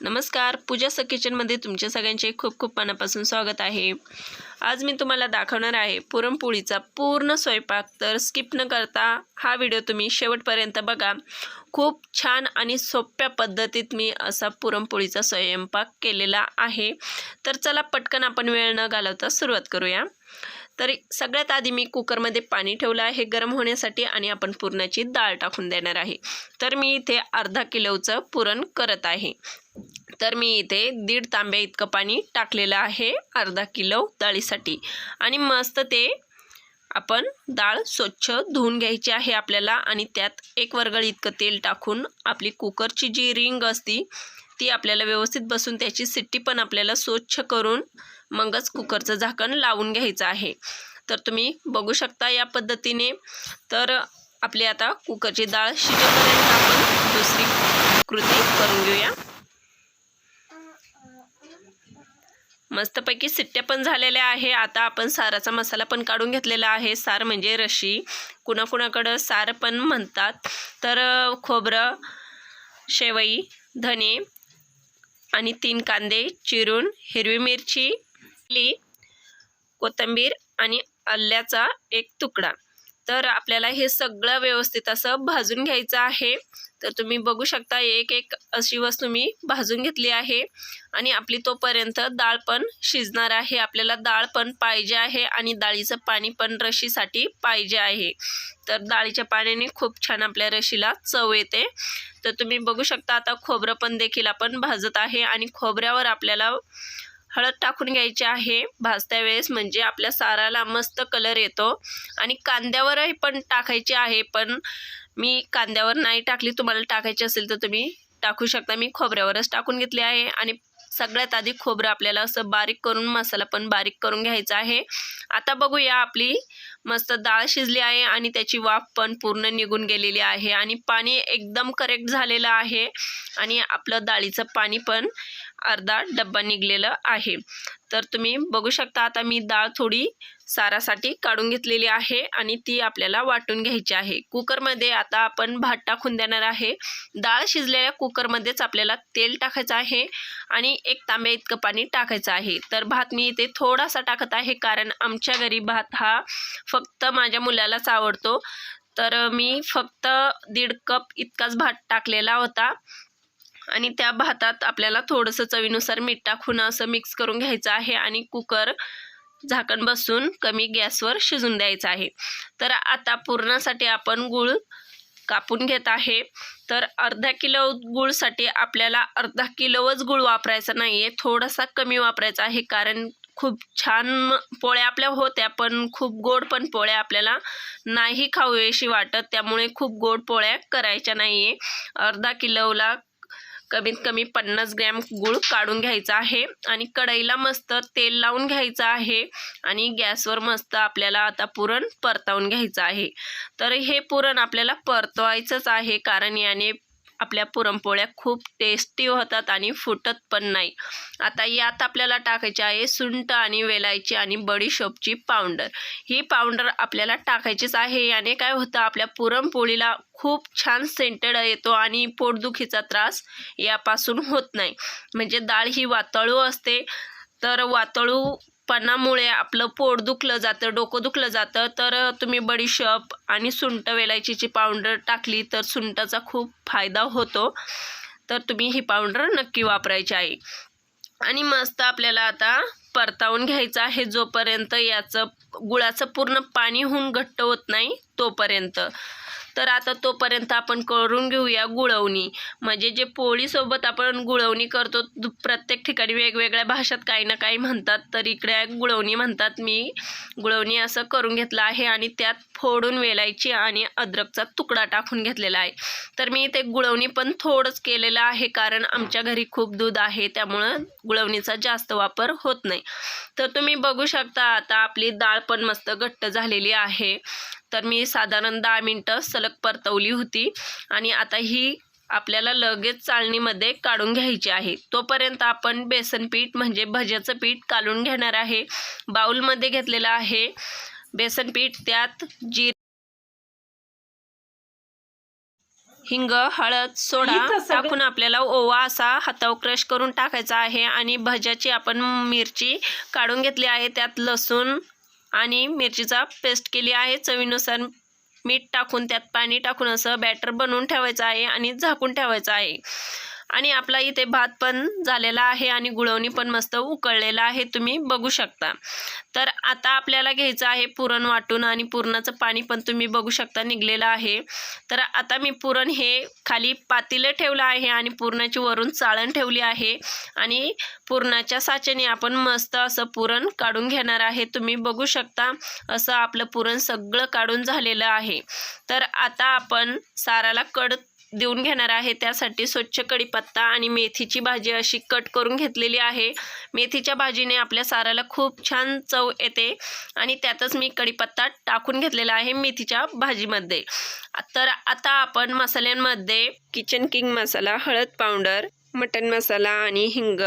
नमस्कार. पूजा स किचनमध्ये तुमच्या सगळ्यांचे खूप खूप मनापासून स्वागत आहे. आज मी तुम्हाला दाखवणार आहे पुरणपोळीचा पूर्ण स्वयंपाक. तर स्किप न करता हा व्हिडिओ तुम्ही शेवटपर्यंत बघा. खूप छान आणि सोप्या पद्धतीत मी असा पुरणपोळीचा स्वयंपाक केलेला आहे. तर चला पटकन आपण वेळ न घालवता सुरुवात करूया. तर सगळ्यात आधी मी कुकरमध्ये पाणी ठेवलं आहे गरम होण्यासाठी आणि आपण पुरणाची डाळ टाकून देणार आहे. तर मी इथे अर्धा किलोचं पुरण करत आहे. तर मी इथे दीड तांब्या इतकं पाणी टाकलेलं आहे अर्धा किलो डाळीसाठी. आणि मस्त ते आपण डाळ स्वच्छ धुवून घ्यायची आहे आपल्याला आणि त्यात एक वर्गळ इतकं तेल टाकून आपली कुकरची जी रिंग असती ती आपल्याला व्यवस्थित बसून त्याची सिट्टी पण आपल्याला स्वच्छ करून मगच कुकरचं झाकण लावून घ्यायचं आहे. तर तुम्ही बघू शकता या पद्धतीने. तर आपली आता कुकरची डाळ शिजेपर्यंत आपण दुसरी कृती करून घेऊया. मस्तपैकी सिट्ट्या पण झालेल्या आहे. आता आपण साराचा मसाला पण काढून घेतलेला आहे. सार म्हणजे रशी. कुणाकुणाकडं सार पण म्हणतात. तर खोबरं शेवई धने आणि तीन कांदे चिरून हिरवी मिरची ली कोथिंबीर आणि आल्याचा एक तुकडा. तर आपल्याला हे सगळं व्यवस्थित असं भाजून घ्यायचं आहे. तर तुम्ही बघू शकता एक एक अशी वस्तू मी भाजून घेतली आहे. आणि आपली तोपर्यंत डाळ पण शिजणार आहे. आपल्याला डाळ पण पाहिजे आहे आणि डाळीचं पाणी पण रशीसाठी पाहिजे आहे. तर डाळीच्या पाण्याने खूप छान आपल्या रशीला चव येते. तर तुम्ही बघू शकता आता खोबरं पण देखील आपण भाजत आहे आणि खोबऱ्यावर आपल्याला हळद टाकून घ्यायची आहे. भाजत्या वेळेस म्हणजे आपल्या साराला मस्त कलर येतो. आणि कांद्यावरही पण टाकायची आहे पण मी कांद्यावर नाही टाकली. तुम्हाला टाकायची असेल तर तुम्ही टाकू शकता. मी खोबऱ्यावरच टाकून घेतली आहे. आणि सगळ्यात आधी खोबरं आपल्याला असं बारीक करून मसाला पण बारीक करून घ्यायचा आहे. आता बघूया आपली मस्त डाळ शिजली आहे आणि त्याची वाफ पण पूर्ण निघून गेलेली आहे. आणि पाणी एकदम करेक्ट झालेलं आहे. आणि आपलं डाळीचं पाणी पण अर्धा डब्बा निघलेलं आहे. तर तुम्ही बघू शकता आता मी डाळ थोडी सारासाठी काढून घेतलेली आहे आणि ती आपल्याला वाटून घ्यायची आहे. कुकरमध्ये आता आपण भात टाकून देणार आहे. डाळ शिजलेल्या कुकरमध्येच आपल्याला तेल टाकायचं आहे आणि एक तांब्या इतकं पाणी टाकायचं आहे. तर भात मी इथे थोडासा टाकत आहे कारण आमच्या घरी भात हा फक्त माझ्या मुलालाच आवडतो. तर मी फक्त दीड कप इतकाच भात टाकलेला होता. आणि त्या भातात आपल्याला थोडंसं चवीनुसार मीठ टाकून असं मिक्स करून घ्यायचं आहे आणि कुकर झाकण बसून कमी गॅसवर शिजून द्यायचं आहे. तर आता पुरणासाठी आपण गूळ कापून घेत आहे. तर अर्धा किलो गूळसाठी आपल्याला अर्धा किलोच गूळ वापरायचा नाही आहे थोडासा कमी वापरायचा आहे कारण खूप छान पोळ्या आपल्या होत्या पण खूप गोड पण पोळ्या आपल्याला नाही खाऊशी वाटत. त्यामुळे खूप गोड पोळ्या करायच्या नाही आहे अर्धा किलोला कमीत कमी पन्नास ग्रॅम गूळ काढून घ्यायचा आहे. आणि कढईला मस्त तेल लावून घ्यायचं आहे. आणि गॅसवर मस्त आपल्याला आता पुरण परतावून घ्यायचं आहे. तर हे पुरण आपल्याला परतवायचंच आहे. कारण याने आपल्या पुरणपोळ्या खूप टेस्टी होतात आणि फुटत पण नाही. आता यात आपल्याला टाकायची आहे सुंट आणि वेलायची आणि बडीशोपची पावडर. ही पावडर आपल्याला टाकायचीच आहे. याने काय होतं आपल्या पुरणपोळीला खूप छान सेंटेड येतो आणि पोटदुखीचा त्रास यापासून होत नाही. म्हणजे डाळ ही वातळू असते. तर पणामुळे आपलं पोट दुखलं जातं डोकं दुखलं जातं तर तुम्ही बडीशॉप आणि सुंठ वेलायचीची पावडर टाकली तर सुंटाचा खूप फायदा होतो. तर तुम्ही ही पावडर नक्की वापरायची आहे आणि मस्त आपल्याला आता परतावून घ्यायचं आहे जोपर्यंत याचं गुळाचं पूर्ण पाणी होऊन घट्ट होत नाही तोपर्यंत. तर आता तोपर्यंत आपण करून घेऊया गुळवणी. म्हणजे जे पोळीसोबत आपण गुळवणी करतो प्रत्येक ठिकाणी वेगवेगळ्या भाषात काही ना काही म्हणतात तर इकडे गुळवणी म्हणतात. मी गुळवणी असं करून घेतलं आहे आणि त्यात फोडून वेलायची आणि अद्रकचा तुकडा टाकून घेतलेला आहे. तर मी ते गुळवणी पण थोडंच केलेलं आहे कारण आमच्या घरी खूप दूध आहे त्यामुळं गुळवणीचा जास्त वापर होत नाही. तर तुम्ही बघू शकता आता आपली डाळ पण मस्त घट्ट झालेली आहे. तर मी साधारण दहा मिनटं सलग परतवली होती. आणि आता ही आपल्याला लगेच चाळणीमध्ये काढून घ्यायची आहे. तोपर्यंत आपण बेसन पीठ म्हणजे भज्याचं पीठ काढून घेणार आहे. बाऊलमध्ये घेतलेलं आहे. बेसन पीठ त्यात जी हिंग हळद सोडा टाकून आपल्याला ओवा असा हातावर क्रश करून टाकायचा आहे. आणि भज्याची आपण मिरची काढून घेतली आहे. त्यात लसूण आणि मिरचीचा पेस्ट केली आहे. चवीनुसार मीठ टाकून त्यात पाणी टाकून असं बॅटर बनवून ठेवायचं आहे आणि झाकून ठेवायचं आहे. आणि आपला इथे भात पण झालेला आहे आणि गुळवणी पण मस्त उकळलेला आहे तुम्ही बघू शकता. तर आता आपल्याला घ्यायचं आहे पुरण वाटून आणि पुरणाचं पाणी पण तुम्ही बघू शकता निघलेलं आहे. तर आता मी पुरण हे खाली पातीलं ठेवलं आहे आणि पुरणाची वरून चाळण ठेवली आहे. आणि पुरणाच्या साच्याने आपण मस्त असं पुरण काढून घेणार आहे तुम्ही बघू शकता असं आपलं पुरण सगळं काढून झालेलं आहे. तर आता आपण साराला कड देऊन घेणार आहे. त्यासाठी स्वच्छ कढीपत्ता आणि मेथीची भाजी अशी कट करून घेतलेली आहे. मेथीच्या भाजीने आपल्या साराला खूप छान चव येते आणि त्यातच मी कढीपत्ता टाकून घेतलेला आहे मेथीच्या भाजीमध्ये. तर आता आपण मसाल्यांमध्ये किचन किंग मसाला हळद पावडर मटन मसाला आणि हिंग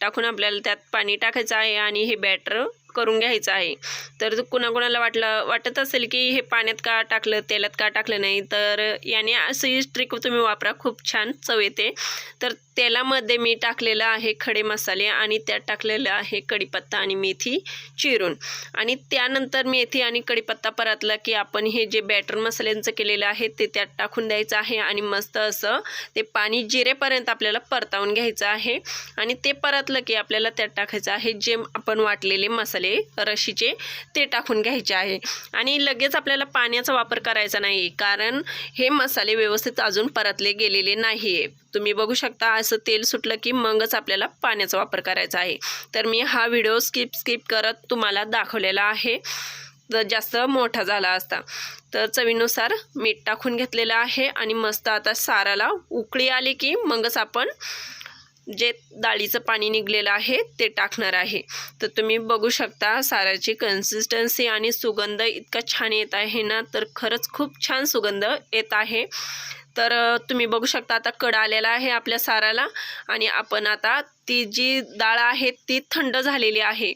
टाकून आपल्याला त्यात पाणी टाकायचं आहे आणि हे बॅटर करून घ्यायचं आहे. तर कुणाकुणाला वाटलं वाटत असेल की हे पाण्यात का टाकलं तेलात का टाकलं नाही तर याने असं ही ट्रिक तुम्ही वापरा. खूप छान चव येते. तर तेलामध्ये मी टाकलेलं आहे खडे मसाले आणि त्यात टाकलेलं आहे कढीपत्ता आणि मेथी चिरून. आणि त्यानंतर मेथी आणि कढीपत्ता परतला की आपण हे जे बॅटर मसाल्यांचं केलेलं आहे ते त्यात टाकून द्यायचं आहे आणि मस्त असं ते पाणी जिरेपर्यंत आपल्याला परतावून घ्यायचं आहे. आणि ते परतलं की आपल्याला त्यात टाकायचं आहे जे आपण वाटलेले मसाले. रशीचे ते टाकून घ्यायचे आहे. आणि लगेच आपल्याला पाण्याचा वापर करायचा नाही कारण हे मसाले व्यवस्थित अजून परतले गेलेले नाही आहे तुम्ही बघू शकता असं तेल सुटलं की मगच आपल्याला पाण्याचा वापर करायचा आहे. तर मी हा व्हिडिओ स्किप स्किप करत तुम्हाला दाखवलेला आहे. तर जास्त मोठा झाला असता. तर चवीनुसार मीठ टाकून घेतलेलं आहे आणि मस्त आता साराला उकळी आली की मगच आपण जे डाळीचं पाणी निघलेलं आहे ते टाकणार आहे. तर तुम्ही बघू शकता साराची कन्सिस्टन्सी आणि सुगंध इतका छान येत आहे ना तर खरंच खूप छान सुगंध येत आहे. तर तुम्ही बघू शकता आता कड आलेला आहे आपल्या साराला आणि आपण आता ती जी डाळ आहे ती थंड झालेली आहे.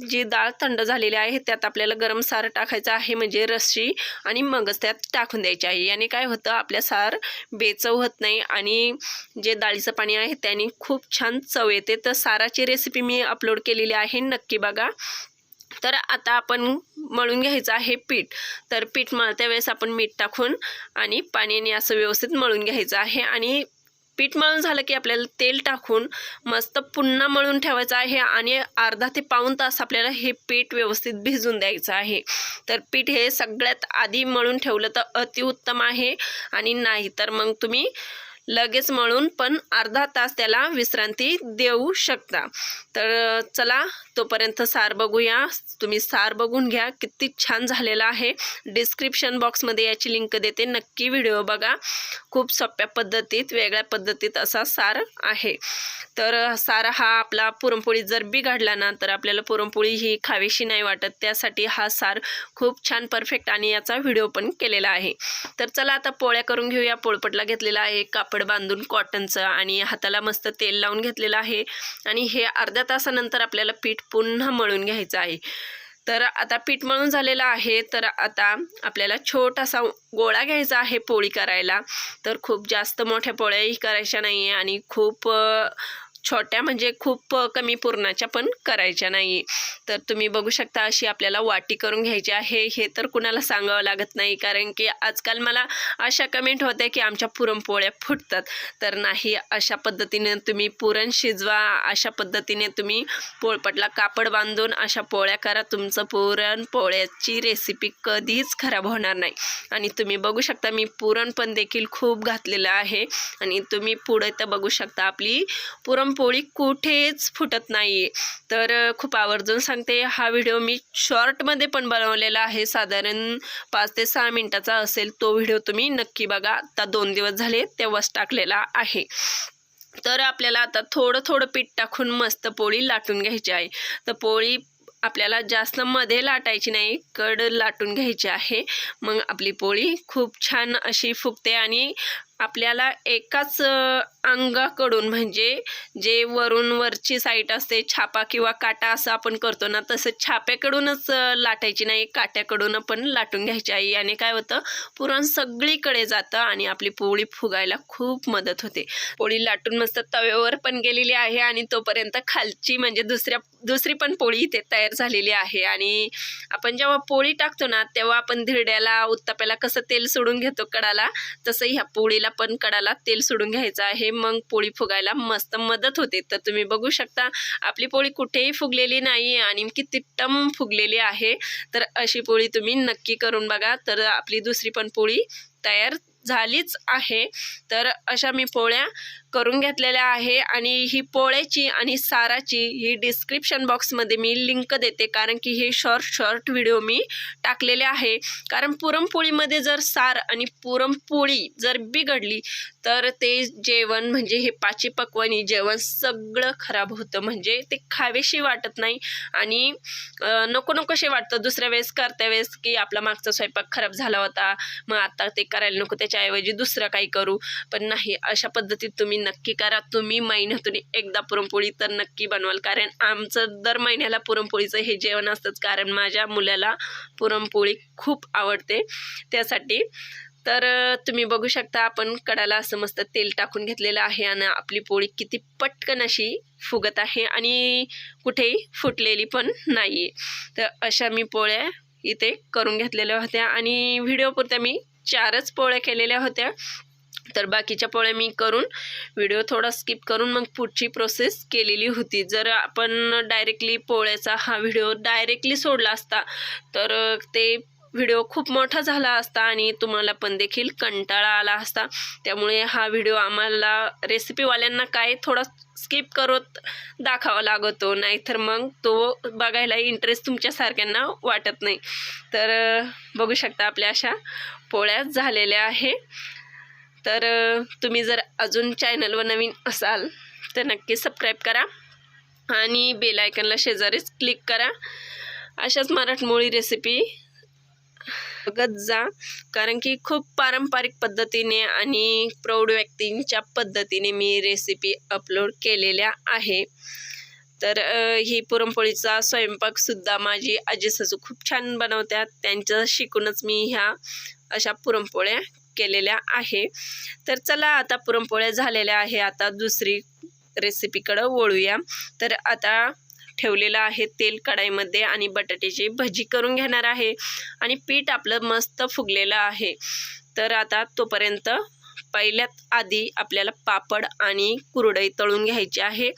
जी डाळ थंड झालेली आहे त्यात आपल्याला गरम सार टाकायचं आहे म्हणजे रस्सी आणि मगच त्यात टाकून द्यायची आहे. याने काय होतं आपल्या सार बेचव होत नाही आणि जे डाळीचं पाणी आहे त्याने खूप छान चव येते. तर साराची रेसिपी मी अपलोड केलेली आहे नक्की बघा. तर आता आपण मळून घ्यायचं आहे पीठ. तर पीठ मळत्या वेळेस आपण मीठ टाकून आणि पाण्याने असं व्यवस्थित मळून घ्यायचं आहे आणि पीठ मळून झालं की आपल्याला तेल टाकून मस्त पुन्हा मळून ठेवायचं आहे आणि अर्धा ते पाऊण तास आपल्याला हे पीठ व्यवस्थित भिजून द्यायचं आहे. तर पीठ हे सगळ्यात आधी मळून ठेवलं तर अतिउत्तम आहे आणि नाही तर मग तुम्ही लगेच मळून पण अर्धा तास त्याला विश्रांती देऊ शकता. तर चला तोपर्यंत सार बघूया. तुम्ही सार बघून घ्या किती छान झालेला आहे. डिस्क्रिप्शन बॉक्समध्ये याची लिंक देते. नक्की व्हिडिओ बघा. खूप सोप्या पद्धतीत वेगळ्या पद्धतीत असा सार आहे. तर सार हा आपला पुरणपोळी जर बिघडला ना तर आपल्याला पुरणपोळी ही खावीशी नाही वाटत. त्यासाठी हा सार खूप छान परफेक्ट आणि याचा व्हिडिओ पण केलेला आहे. तर चला आता पोळ्या करून घेऊया. पोळपटला घेतलेला आहे कापड बांधून कॉटनचं आणि हाताला मस्त तेल लावून घेतलेलं आहे. आणि हे अर्ध्या तासानंतर आपल्याला पीठ पुन्हा मळून घ्यायचं आहे. तर आता पीठ मळून झालेलं आहे. तर आता आपल्याला छोटासा गोळा घ्यायचा आहे पोळी करायला. तर खूप जास्त मोठ्या पोळ्याही करायच्या नाही आहे आणि खूप छोट्या म्हणजे खूप कमी पुरणाच्या पण करायच्या नाही. तर तुम्ही बघू शकता अशी आपल्याला वाटी करून घ्यायची आहे. हे तर कुणाला सांगावं लागत नाही. कारण की आजकाल मला अशा कमेंट होत्या की आमच्या पुरणपोळ्या फुटतात. तर नाही अशा पद्धतीने तुम्ही पुरण शिजवा. अशा पद्धतीने तुम्ही पोळपटला कापड बांधून अशा पोळ्या करा. तुमचं पुरण पोळ्याची रेसिपी कधीच खराब होणार नाही. आणि तुम्ही बघू शकता मी पुरण पण देखील खूप घातलेलं आहे. आणि तुम्ही पुढे तर बघू शकता आपली पुरण पोळी कुठेच फुटत नाही तर खूप आवर्जून सांगते हा व्हिडिओ मी शॉर्टमध्ये पण बनवलेला आहे. साधारण पाच ते सहा मिनटाचा असेल तो व्हिडिओ तुम्ही नक्की बघा. आता दोन दिवस झाले तेव्हाच टाकलेला आहे. तर आपल्याला आता थोडं थोडं पीठ टाकून मस्त पोळी लाटून घ्यायची आहे. तर पोळी आपल्याला जास्त मध्ये लाटायची नाही कड लाटून घ्यायची आहे. मग आपली पोळी खूप छान अशी फुगते आणि आपल्याला एकाच अंगाकडून म्हणजे जे वरून वरची साईट असते छापा किंवा काटा असं आपण करतो ना तसं छाप्याकडूनच लाटायची नाही काट्याकडून पण लाटून घ्यायची आहे याने काय होतं पुरण सगळीकडे जातं आणि आपली पोळी फुगायला खूप मदत होते. पोळी लाटून मस्त तव्यावर पण गेलेली आहे आणि तोपर्यंत खालची म्हणजे दुसऱ्या दुसरी पण पोळी इथे तयार झालेली आहे. आणि आपण जेव्हा पोळी टाकतो ना तेव्हा आपण धिरड्याला उत्ताप्याला कसं तेल सोडून घेतो कडाला तसं ह्या पोळीला पण कडाला तेल सोडून घ्यायचं आहे. मग पोळी फुगायला मस्त मदत होते. तर तुम्ही बघू शकता आपली पोळी कुठेही फुगलेली नाही आणि किती टम फुगलेली आहे. तर अशी पोळी तुम्ही नक्की करून बघा. तर आपली दुसरी पण पोळी तयार झालीच आहे. तर अशा मी पोळ्या करून घेतलेल्या आहे आणि ही पोळ्याची आणि साराची ही डिस्क्रिप्शन बॉक्समध्ये मी लिंक देते कारण की हे शॉर्ट शॉर्ट व्हिडिओ मी टाकलेले आहे. कारण पुरणपोळीमध्ये जर सार आणि पुरणपोळी जर बिघडली तर ते जेवण म्हणजे हे पाची पक्वानी जेवण सगळं खराब होतं. म्हणजे ते खावेशी वाटत नाही आणि नको नकोशे वाटतं. दुसऱ्या वेळेस करत्या वेळेस की आपला मागचा स्वयंपाक खराब झाला होता मग आता ते करायला नको त्याच्याऐवजी दुसरं काही करू. पण नाही अशा पद्धतीत तुम्ही नक्की करा. तुम्ही महिन्यातून एकदा पुरणपोळी तर नक्की बनवाल. कारण आमचं दर महिन्याला पुरणपोळीचं हे जेवण असतंच. कारण माझ्या मुलाला पुरणपोळी खूप आवडते. त्यासाठी तर तुम्ही बघू शकता आपण कडाला असं मस्त तेल टाकून घेतलेलं आहे आणि आपली पोळी किती पटकन अशी फुगत आहे आणि कुठेही फुटलेली पण नाही आहे तर अशा मी पोळ्या इथे करून घेतलेल्या होत्या आणि व्हिडिओपुरत्या मी चारच पोळ्या केलेल्या होत्या. तर बाकीच्या पोळ्या मी करून व्हिडिओ थोडा स्किप करून मग पुढची प्रोसेस केलेली होती. जर आपण डायरेक्टली पोळ्याचा हा व्हिडिओ डायरेक्टली सोडला असता तर ते व्हिडिओ खूप मोठा झाला असता आणि तुम्हाला पण देखील कंटाळा आला असता. त्यामुळे हा व्हिडिओ आम्हाला रेसिपीवाल्यांना काय थोडा स्किप करत दाखवावा लागतो नाहीतर मग तो बघायला इंटरेस्ट तुमच्यासारख्यांना वाटत नाही. तर बघू शकता आपल्या अशा पोळ्या झालेल्या आहे. तर तुम्ही जर अजून चॅनलवर नवीन असाल तर नक्की सबस्क्राईब करा आणि बेल आयकनला शेजारीच क्लिक करा. अशाच मराठमोळी रेसिपी बघत जा. कारण की खूप पारंपरिक पद्धतीने आणि प्रौढ व्यक्तींच्या पद्धतीने मी रेसिपी अपलोड केलेल्या आहे. तर ही पुरणपोळीचा स्वयंपाकसुद्धा माझी आजी सासू खूप छान बनवतात. त्यांचं शिकूनच मी ह्या अशा पुरणपोळ्या केलेल्या आहे. तर चला आता पुरणपोळ्या झालेल्या आहे. आता दुसरी रेसिपीकडं वळूया. तर आता ठेवलेलं आहे तेल कढाईमध्ये आणि बटाट्याची भजी करून घेणार आहे. आणि पीठ आपलं मस्त फुगलेलं आहे. तर आता तोपर्यंत पहिल्यात आधी आपल्याला पापड आणि कुरडई तळून घ्यायची आहे.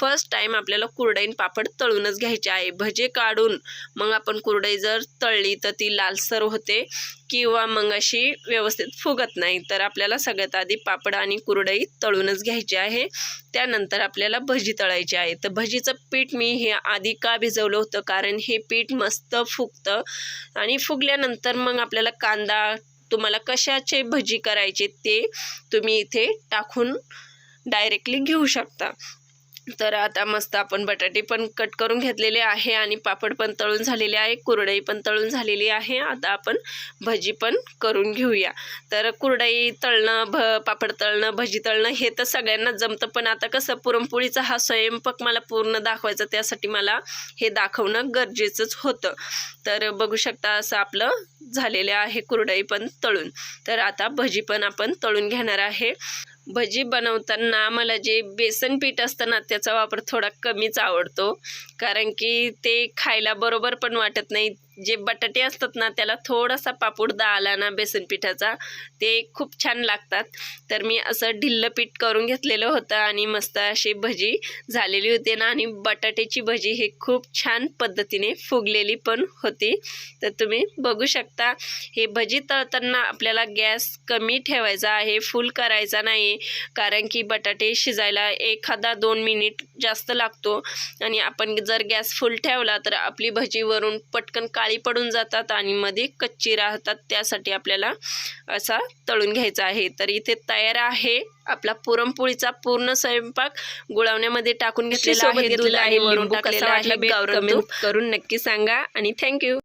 फर्स्ट टाईम आपल्याला कुरडई पापड तळूनच घ्यायचे आहे. भजे काढून मग आपण कुरडई जर तळली तर ती लालसर होते किंवा मग अशी व्यवस्थित फुगत नाही. तर आपल्याला सगळ्यात आधी पापड आणि कुरडई तळूनच घ्यायची आहे. त्यानंतर आपल्याला भजी तळायची आहे. तर भजीचं पीठ मी हे आधी का भिजवलं होतं? कारण हे पीठ मस्त फुगतं आणि फुगल्यानंतर मग आपल्याला कांदा तुम्हाला कशाचे भजी करायचे ते तुम्ही इथे टाकून डायरेक्टली घेऊ शकता. तर आता मस्त आपण बटाटे पण कट करून घेतलेले आहे आणि पापड पण तळून झालेले आहे कुरडई पण तळून झालेली आहे. आता आपण भजी पण करून घेऊया. तर कुरडई तळणं भ पापड तळणं भजी तळणं हे तर सगळ्यांना जमतं पण आता कसं पुरणपोळीचा हा स्वयंपाक मला पूर्ण दाखवायचा त्यासाठी मला हे दाखवणं गरजेचंच होतं. तर बघू शकता असं आपलं झालेलं आहे कुरडई पण तळून. तर आता भजी पण आपण तळून घेणार आहे. भजी बनवताना मला जे बेसन पीठ असतं ना त्याचा वापर थोडा कमीच आवडतो. कारण की ते खायला बरोबर पण वाटत नाही. जे बटाटे असतात ना त्याला थोडासा पापुडदा आला ना बेसन पिठाचा ते खूप छान लागतात. तर मी असं ढिल्लं पीठ करून घेतलेलं होतं आणि मस्त अशी भजी झालेली होती ना आणि बटाट्याची भजी हे खूप छान पद्धतीने फुगलेली पण होती. तर तुम्ही बघू शकता हे भजी तळताना आपल्याला गॅस कमी ठेवायचा आहे फुल करायचा नाही. कारण की बटाटे शिजायला एखादा दोन मिनिट जास्त लागतो. आणि आपण जर गॅस फुल ठेवला तर आपली भजी वरून पटकन काळी पडून जातात आणि मध्ये कच्ची राहतात त्यासाठी आपल्याला असा तळून घ्यायचा आहे. तर इथे तयार आहे आपला पुरणपोळीचा पूर्ण स्वयंपाक. गुळवण्यामध्ये टाकून घेतलेला आहे दूध आहे. वरून टाकलेला आहे. करून नक्की सांगा आणि थँक्यू